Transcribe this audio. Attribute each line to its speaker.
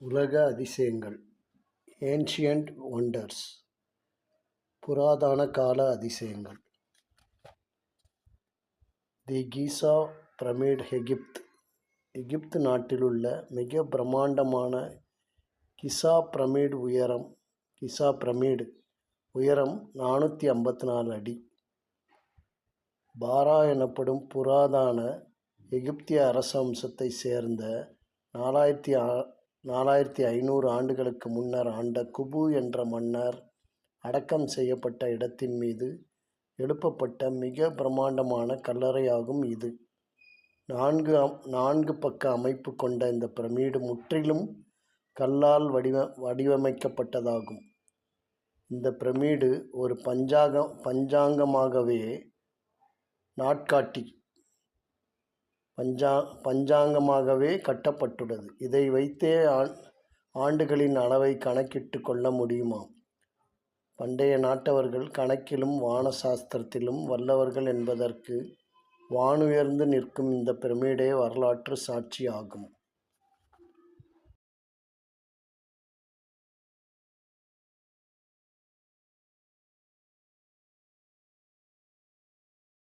Speaker 1: உலக அதிசயங்கள் ancient wonders புராதன கால அதிசயங்கள். தி கீசா பிரமிட் எகிப்த் எகிப்து நாட்டிலுள்ள மிக பிரம்மாண்டமான கிசா பிரமிட் உயரம் கிசா பிரமிடு உயரம் நானூற்றி ஐம்பத்தி நாலு அடி. பாரா எனப்படும் புராதான எகிப்திய அரச சேர்ந்த நாலாயிரத்தி நாலாயிரத்தி ஐநூறு ஆண்டுகளுக்கு முன்னர் ஆண்ட குபு என்ற மன்னர் அடக்கம் செய்யப்பட்ட இடத்தின் மீது எழுப்பப்பட்ட மிக பிரம்மாண்டமான கல்லறையாகும் இது. நான்கு நான்கு பக்க அமைப்பு கொண்ட இந்த பிரமிடு முற்றிலும் கல்லால் வடிவ வடிவமைக்கப்பட்டதாகும். இந்த பிரமிடு ஒரு பஞ்சாக பஞ்சாங்கமாகவே நாட்காட்டி பஞ்சா பஞ்சாங்கமாகவே கட்டப்பட்டுள்ளது. இதை வைத்தே ஆண் ஆண்டுகளின் அளவை கணக்கிட்டு கொள்ள முடியுமாம் பண்டைய நாட்டவர்கள் கணக்கிலும் வான சாஸ்திரத்திலும் வல்லவர்கள் என்பதற்கு வானுயர்ந்து நிற்கும் இந்த பிரமிடே வரலாற்று சாட்சி ஆகும்.